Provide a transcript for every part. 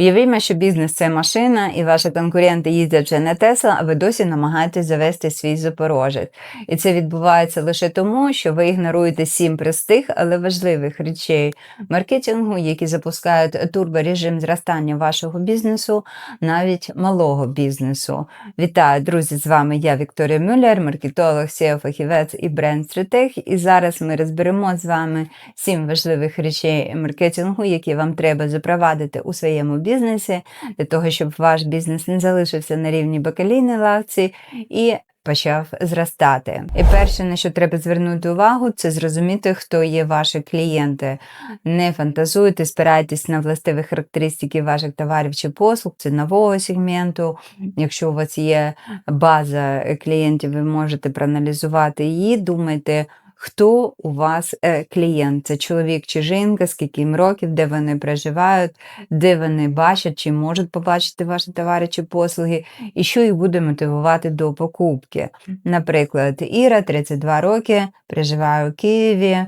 Уявімо, що бізнес це машина, і ваші конкуренти їздять вже не Тесла, а ви досі намагаєтесь завести свій запорожець. І це відбувається лише тому, що ви ігноруєте сім простих, але важливих речей маркетингу, які запускають турборежим зростання вашого бізнесу, навіть малого бізнесу. Вітаю, друзі! З вами я, Вікторія Мюллер, маркетолог, SEO-фахівець і бренд-стратег. І зараз ми розберемо з вами сім важливих речей маркетингу, які вам треба запровадити у своєму бізнесі, для того, щоб ваш бізнес не залишився на рівні бакалійної лавці і почав зростати. І перше, на що треба звернути увагу, це зрозуміти, хто є ваші клієнти. Не фантазуйте, спирайтесь на властиві характеристики ваших товарів чи послуг, це нового сегменту. Якщо у вас є база клієнтів, ви можете проаналізувати її, думайте. Хто у вас е, клієнт? Це чоловік чи жінка, скільки їм років, де вони проживають, де вони бачать? Чи можуть побачити ваші товари чи послуги, і що їх буде мотивувати до покупки. Наприклад, Іра, 32 роки, проживає у Києві,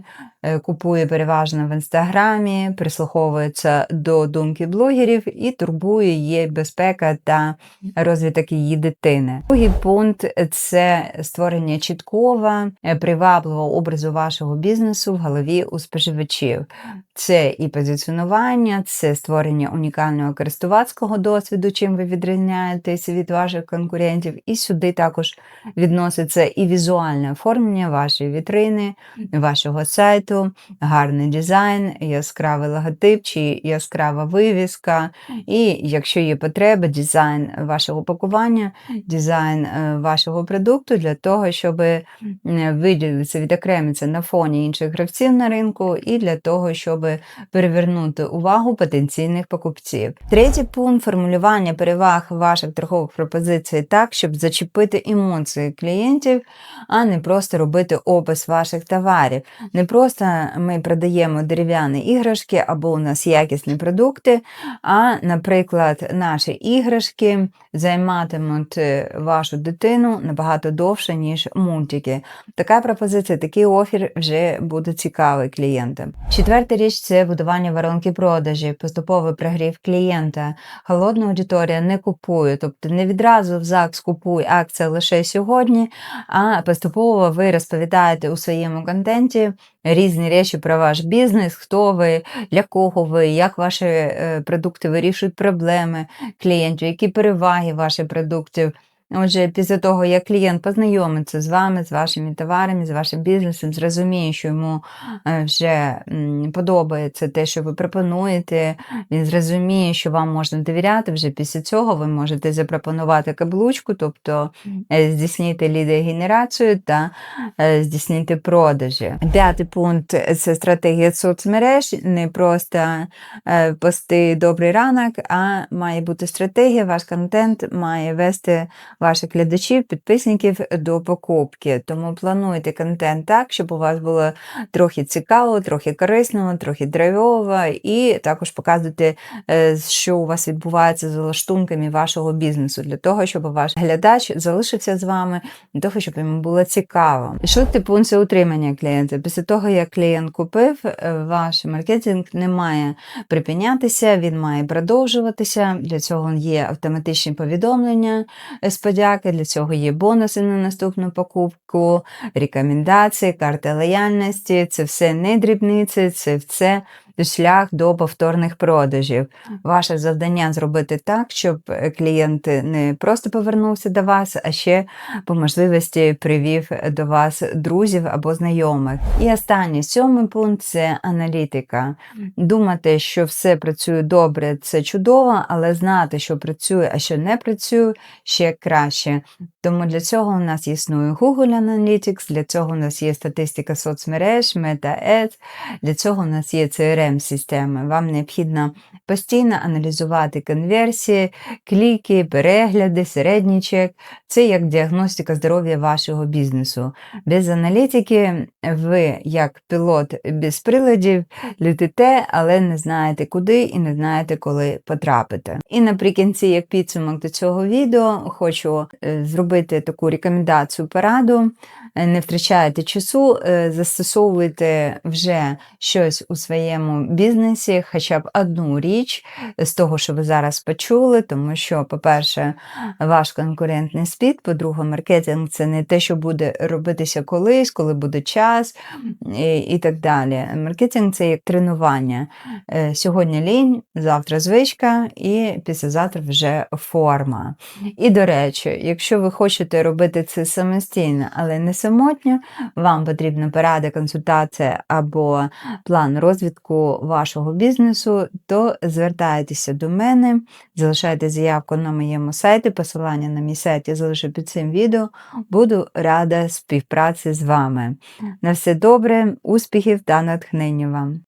купує переважно в інстаграмі, прислуховується до думки блогерів і турбує її безпека та розвиток її дитини. Другий пункт це створення чіткого, е, привабливого образу вашого бізнесу в голові у споживачів. Це і позиціонування, це створення унікального користувацького досвіду, чим ви відрізняєтеся від ваших конкурентів. І сюди також відноситься і візуальне оформлення вашої вітрини, вашого сайту, гарний дизайн, яскравий логотип чи яскрава вивіска. І якщо є потреба, дизайн вашого пакування, дизайн е, вашого продукту для того, щоб виділитися, відокремитися на фоні інших гравців на ринку, і для того, щоб перевернути увагу потенційних покупців. Третій пункт формулювання переваг ваших торгових пропозицій так, щоб зачепити емоції клієнтів, а не просто робити опис ваших товарів. Не просто ми продаємо дерев'яні іграшки або у нас якісні продукти, а, наприклад, наші іграшки займатимуть е, вашу дитину набагато довше, ніж мультики. Така пропозиція, такий офір вже буде цікавий клієнтам. Четверта річ це будування воронки продажі, поступовий прогрів клієнта. Холодна аудиторія не купує, тобто не відразу в ЗАГС купує акція лише сьогодні, а поступово ви розповідаєте у своєму контенті різні речі про ваш бізнес, хто ви, для кого ви, як ваші е, продукти вирішують проблеми клієнтів, які переваги ваших продуктів. Отже, після того, як клієнт познайомиться з вами, з вашими товарами, з вашим бізнесом, зрозуміє, що йому е, вже подобається те, що ви пропонуєте, він зрозуміє, що вам можна довіряти. Вже після цього ви можете запропонувати каблучку, тобто е, здійснити лідогенерацію та е, здійснити продажі. П'ятий пункт це стратегія соцмереж, не просто пости добрий ранок, а має бути стратегія, ваш контент має вести ваших глядачів, підписників до покупки. Тому плануйте контент так, щоб у вас було трохи цікаво, трохи корисно, трохи драйвово, і також показуйте, е, що у вас відбувається з лаштунками вашого бізнесу, для того, щоб ваш глядач залишився з вами, для того, щоб йому було цікаво. Шостий пункт це утримання клієнта. Після того, як клієнт купив, е, ваш маркетинг не має припинятися, він має продовжуватися. Для цього є автоматичні повідомлення з подяки, для цього є бонуси на наступну покупку, рекомендації, карти лояльності. Це все не дрібниці, це все шлях до повторних продажів. Ваше завдання зробити так, щоб клієнт не просто повернувся до вас, а ще по можливості привів до вас друзів або знайомих. І останній сьомий пункт це аналітика. Думати, що все працює добре, це чудово, але знати, що працює, а що не працює, ще краще. Тому для цього у нас існує Google Analytics, для цього у нас є статистика соцмереж, Meta Ads, для цього у нас є crm системи Вам необхідно постійно аналізувати конверсії, кліки, перегляди, середній чек. Це як діагностика здоров'я вашого бізнесу. Без аналітики ви, як пілот без приладів, летите, але не знаєте куди і не знаєте, коли потрапити. І наприкінці, як підсумок до цього відео, хочу е, зробити таку рекомендацію пораду. Не втрачайте часу, е, застосовуйте вже щось у своєму бізнесі хоча б одну річ з того, що ви зараз почули, тому що, по-перше, ваш конкурентний спід, по-друге, маркетинг це не те, що буде робитися колись, коли буде час і, і так далі. Маркетинг це як тренування. Е, Сьогодні лінь, завтра звичка, і післязавтра вже форма. І, до речі, якщо ви хочете робити це самостійно, але не самотньо, вам потрібна порада, консультація або план розвитку вашого бізнесу, то звертайтеся до мене, залишайте заявку на моєму сайті, посилання на мій сайт я залишу під цим відео. Буду рада співпраці з вами. На все добре, успіхів та натхнення вам!